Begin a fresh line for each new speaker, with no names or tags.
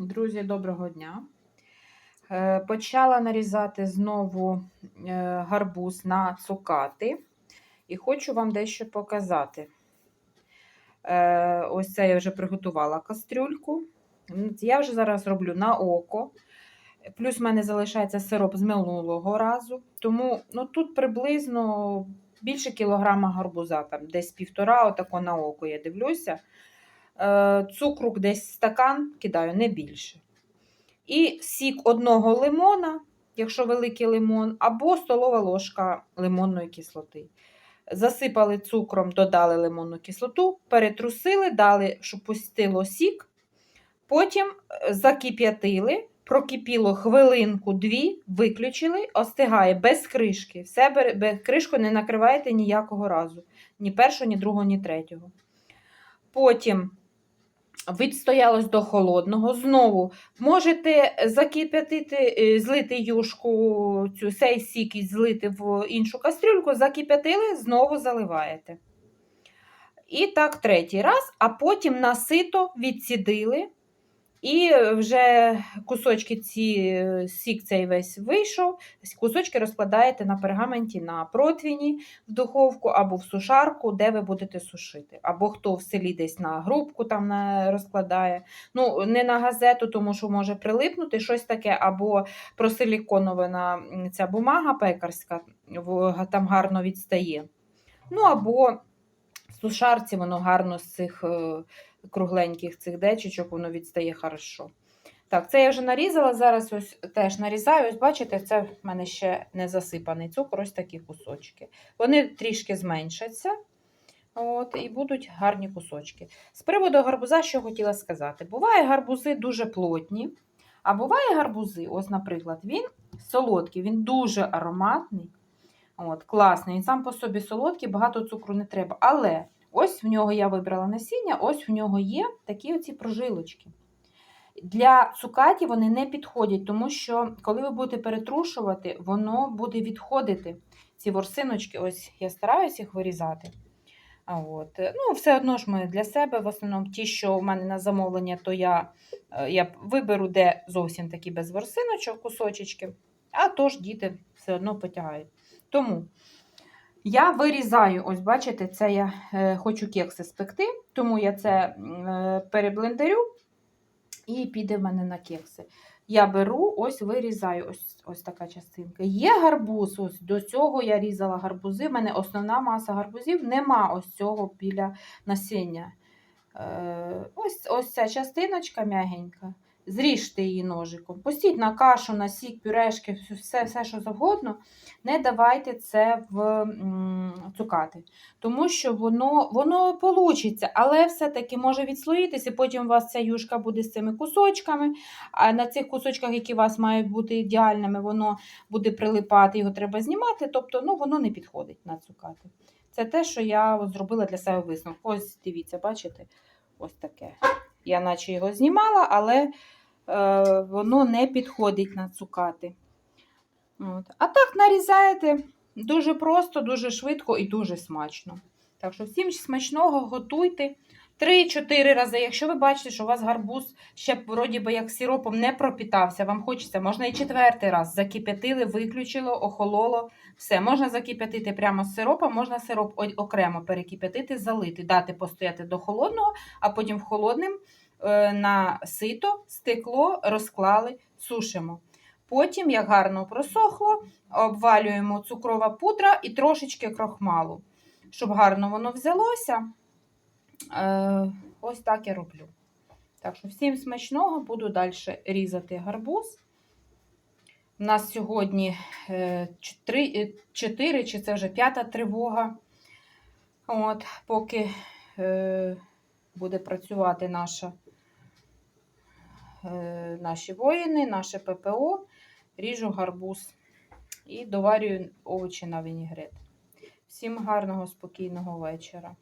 Друзі, доброго дня. Е, Почала нарізати знову е, гарбуз на цукати і хочу вам дещо показати. Е, Ось це я вже приготувала кастрюльку. Я вже зараз роблю на око. Плюс в мене залишається сироп з минулого разу. Тому ну, тут приблизно більше кілограма гарбуза, там десь півтора, отако на око я дивлюся. Е, Цукру десь стакан кидаю, не більше. І сік одного лимона, якщо великий лимон, або столова ложка лимонної кислоти. Засипали цукром, додали лимонну кислоту, перетрусили, дали, щоб пустило сік. Потім е, закип'ятили, прокипіло хвилинку-дві, виключили, остигає без кришки. Все без кришку не накриваєте ніякого разу. Ні першого, ні другого, ні третього. Потім відстоялось до холодного. Знову можете закип'ятити, е, злити юшку, цю сей сік і злити в іншу кастрюльку, закип'ятили, знову заливаєте. І так третій раз, а потім насито відсідили. І вже кусочки ці, е, сік цей весь вийшов, кусочки розкладаєте на пергаменті на противні в духовку або в сушарку, де ви будете сушити. Або хто в селі десь на грубку там розкладає. Ну, не на газету, тому що може прилипнути щось таке, або просиліконована ця бумага пекарська, там гарно відстає. Ну, або в сушарці воно гарно з цих е, кругленьких цих дечечок, воно відстає хорошо. Так, це я вже нарізала. Зараз ось теж нарізаю. Ось бачите, це в мене ще не засипаний цукор, ось такі кусочки. Вони трішки зменшаться. От, і будуть гарні кусочки. З приводу гарбуза, що хотіла сказати. Буває гарбузи дуже плотні, а буває гарбузи, ось, наприклад, він солодкий, він дуже ароматний. От, класний. Він сам по собі солодкий, багато цукру не треба. Але ось в нього я вибрала насіння, ось в нього є такі оці прожилочки. Для цукаті вони не підходять, тому що коли ви будете перетрушувати, воно буде відходити. Ці ворсиночки, ось я стараюся їх вирізати. А от. Ну, все одно ж ми для себе, в основному ті, що в мене на замовлення, то я, е, я виберу, де зовсім такі без ворсиночок, кусочечки, а то ж діти все одно потягають. Тому я вирізаю, ось бачите, це я е, хочу кекси спекти, тому я це е, переблендерю і піде в мене на кекси. Я беру, ось вирізаю ось, ось така частинка. Є гарбуз, ось до цього я різала гарбузи. В мене основна маса гарбузів, нема ось цього біля насіння. Е, ось, ось ця частиночка м'ягенька. Зріжте її ножиком. Пустіть на кашу, на сік, пюрешки, все, все, що завгодно. Не давайте це в цукати. Тому що воно воно получиться, але все-таки може відслоїтися, потім у вас ця юшка буде з цими кусочками. А на цих кусочках, які у вас мають бути ідеальними, воно буде прилипати, його треба знімати. Тобто ну, воно не підходить на цукати. Це те, що я зробила для себе висновок. Ось дивіться, бачите? Ось таке. Я наче його знімала, але воно не підходить на цукати. От. А так нарізаєте дуже просто, дуже швидко і дуже смачно. Так що всім смачного готуйте 3-4 рази. Якщо ви бачите, що у вас гарбуз ще вроді би як сиропом не пропітався, вам хочеться, можна і четвертий раз. Закип'ятили, виключило, охололо. Все, можна закип'ятити прямо з сиропом, можна сироп окремо перекип'ятити, залити, дати постояти до холодного, а потім в холодним е, на сито, стекло, розклали, сушимо. Потім, як гарно просохло, обвалюємо цукрова пудра і трошечки крохмалу. Щоб гарно воно взялося. Е, ось так я роблю. Так що всім смачного, буду далі різати гарбуз. У нас сьогодні 4, чи це вже п'ята тривога. От, поки е, буде працювати наша, е, наші воїни, наше ППО, ріжу гарбуз і доварюю овочі на вінігрет. Всім гарного, спокійного вечора.